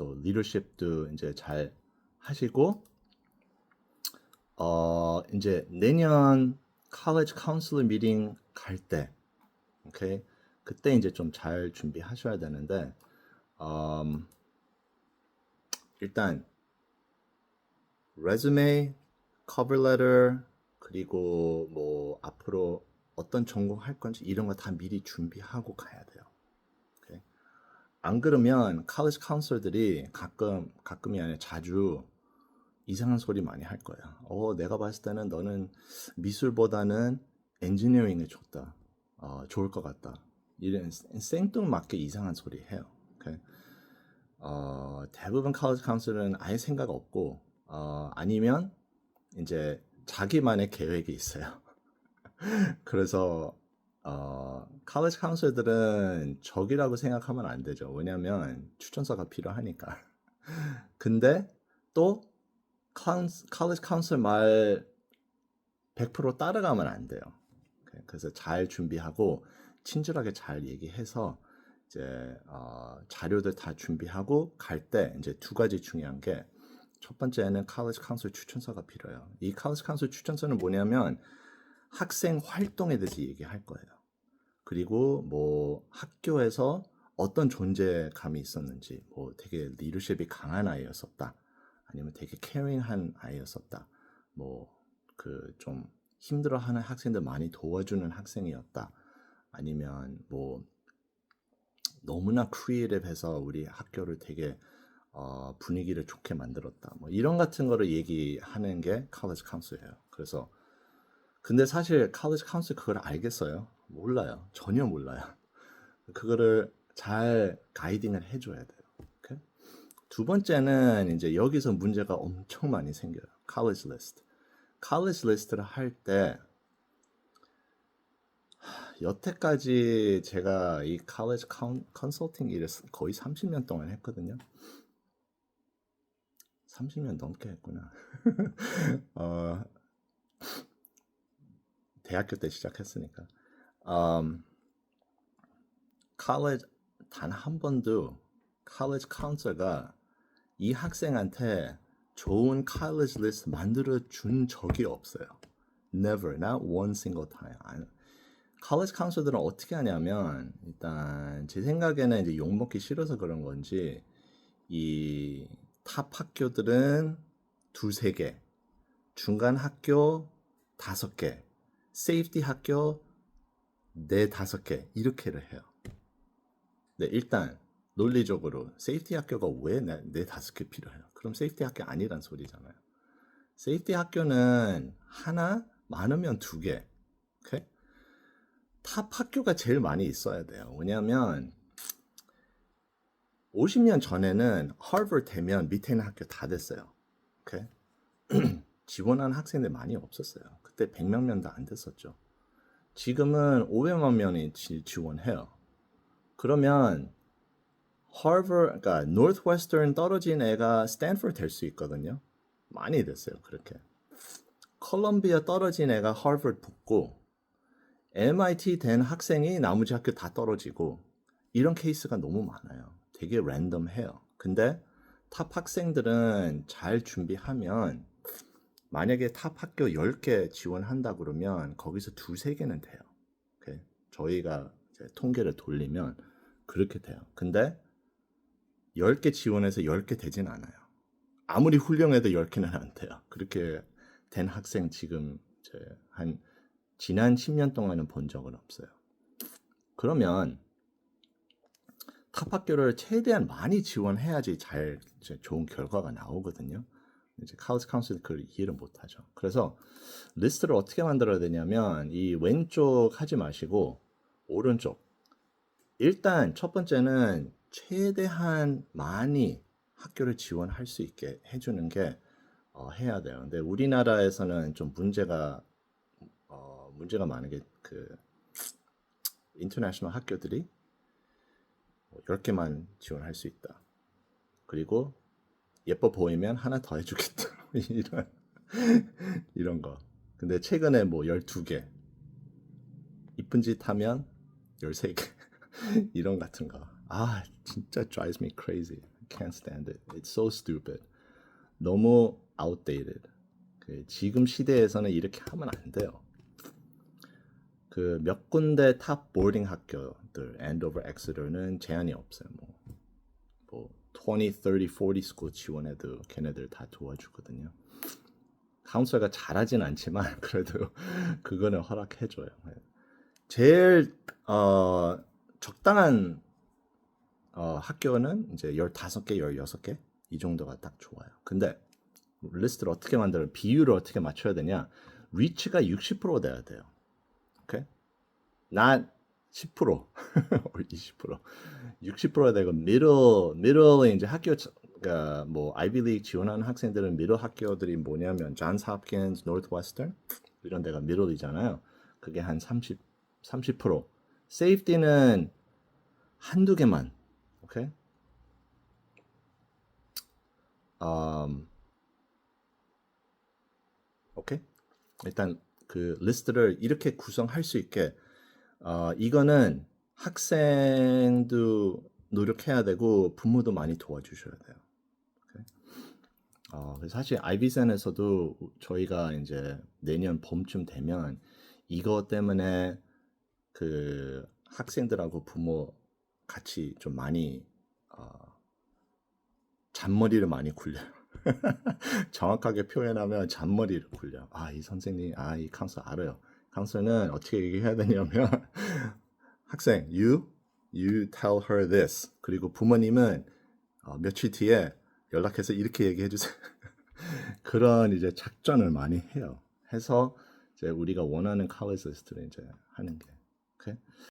so leadership도 이제 잘 하시고 어 이제 내년 college counselor meeting 갈 때, 오케이 그때 이제 좀 잘 준비하셔야 되는데 음, 일단 resume, cover letter 그리고 뭐 앞으로 어떤 전공 할 건지 이런 거 다 미리 준비하고 가야 돼요. 안 그러면 college counselor들이 가끔 가끔이 아니라 자주 이상한 소리 많이 할 거야. 어, 내가 봤을 때는 너는 미술보다는 엔지니어링에 좋다. 어, 좋을 것 같다. 이런 생뚱맞게 이상한 소리 해요. 오케이? 어, 대부분 college counselor은 아예 생각 없고 어, 아니면 이제 자기만의 계획이 있어요. 그래서 어, college counselor들은 적이라고 생각하면 안 되죠. 왜냐하면 추천서가 필요하니까. 근데 또 카운스- college counselor 말 100% 따라가면 안 돼요. 오케이, 그래서 잘 준비하고 친절하게 잘 얘기해서 이제 어, 자료들 다 준비하고 갈 때 이제 두 가지 중요한 게 첫 번째는 college counselor 추천서가 필요해요. 이 college counselor 추천서는 뭐냐면 학생 활동에 대해서 얘기할 거예요. 그리고 뭐 학교에서 어떤 존재감이 있었는지, 뭐 되게 리더십이 강한 아이였었다. 아니면 되게 케어링한 아이였었다. 뭐 그 좀 힘들어하는 학생들 많이 도와주는 학생이었다. 아니면 뭐 너무나 크리에이티브해서 우리 학교를 되게 어, 분위기를 좋게 만들었다. 뭐 이런 같은 거를 얘기하는 게 college counselor예요. 그래서 근데 사실 college counselor 그걸 알겠어요? 몰라요. 전혀 몰라요. 그거를 잘 가이딩을 해줘야 돼요. 오케이? 두 번째는 이제 여기서 문제가 엄청 많이 생겨요. college list. college list를 할 때 여태까지 제가 이 컨- 컨설팅 일을 거의 30년 동안 했거든요. 30년 넘게 했구나. 어, 대학교 때 시작했으니까. 음, college 단 한 번도 college counselor가 이 학생한테 좋은 college list 만들어 준 적이 없어요. Never, not one single time. 안- college counselor들은 어떻게 하냐면 일단 제 생각에는 이제 욕 먹기 싫어서 그런 건지 이 탑 학교들은 두세 개, 중간 학교 다섯 개, 세이프티 학교 네 다섯 개 이렇게를 해요. 네, 일단 논리적으로 세이프티 학교가 왜네 네, 다섯 개 필요해요? 그럼 세이프티 학교 아니란 소리잖아요. 세이프티 학교는 하나 많으면 두 개. 오케이? 탑 학교가 제일 많이 있어야 돼요. 왜냐하면 50년 전에는 하버드 되면 밑에 있는 학교 다 됐어요. 오케이? 지원하는 학생들 많이 없었어요. 그때 100명 명도 안 됐었죠. 지금은 500만 명이 지, 지원해요. 그러면 하버드, 그러니까 노스웨스턴 떨어진 애가 스탠퍼드 될수 있거든요. 많이 됐어요. 그렇게. 컬럼비아 떨어진 애가 하버드 붙고 MIT 된 학생이 나머지 학교 다 떨어지고 이런 케이스가 너무 많아요. 되게 랜덤해요. 근데 탑 학생들은 잘 준비하면 만약에 탑 학교 10개 지원한다 그러면 거기서 두세 개는 돼요. 오케이? 저희가 통계를 돌리면 그렇게 돼요. 근데 10개 지원해서 10개 되진 않아요. 아무리 훌륭해도 10개는 안 돼요. 그렇게 된 학생 지금 한 지난 10년 동안은 본 적은 없어요. 그러면 탑 학교를 최대한 많이 지원해야지 잘 좋은 결과가 나오거든요. 이제 카우스 카운슬이 그걸 이해를 못하죠. 그래서 리스트를 어떻게 만들어야 되냐면 이 왼쪽 하지 마시고 오른쪽. 일단 첫 번째는 최대한 많이 학교를 지원할 수 있게 해주는 게 어, 해야 돼요. 근데 우리나라에서는 좀 문제가 어, 문제가 많은 게 그 인터내셔널 학교들이 10개만 지원할 수 있다. 그리고 예뻐 보이면 하나 더 해주겠다. 이런 이런 거. 근데 최근에 뭐 12개 이쁜 짓 하면 13개 이런 같은 거. 아 진짜 drives me crazy. can't stand it. It's so stupid. 너무 outdated. 그 지금 시대에서는 이렇게 하면 안 돼요. 그 몇 군데 탑 보딩 학교들 엔도버 엑스터는 제한이 없어요. 뭐, 뭐 20, 30, 40 스쿨 지원해도 걔네들 다 도와주거든요. 카운슬가 잘하진 않지만 그래도 그거는 허락해줘요. 제일 어, 적당한 어, 학교는 이제 15개, 16개 이 정도가 딱 좋아요. 근데 리스트를 어떻게 만들어 비율을 어떻게 맞춰야 되냐? 리치가 60% 돼야 돼요. 오케이? 난 10% 20% 60%가 되고 미들 미들에 이제 학교 그러니까 뭐 아이비리그 지원하는 학생들은 미들 학교들이 뭐냐면 존스 홉킨스, 노스웨스턴 이런 데가 미들이잖아요. 그게 한 30, 30%. 세이프티는 한두 개만. 오케이? 음, 오케이? 일단 그 리스트를 이렇게 구성할 수 있게 어, 이거는 학생도 노력해야 되고 부모도 많이 도와주셔야 돼요. 어, 사실 아이비센에서도 저희가 이제 내년 봄쯤 되면 이거 때문에 그 학생들하고 부모 같이 좀 많이 어, 잔머리를 많이 굴려요. 정확하게 표현하면 잔머리를 굴려. 아, 이 선생님, 아, 이 강사 알아요. 강사는 어떻게 얘기해야 되냐면 학생, you, you tell her this. 그리고 부모님은 어, 며칠 뒤에 연락해서 이렇게 얘기해 주세요. 그런 이제 작전을 많이 해요. 해서 이제 우리가 원하는 리스트를 이제 하는 게. 오케이?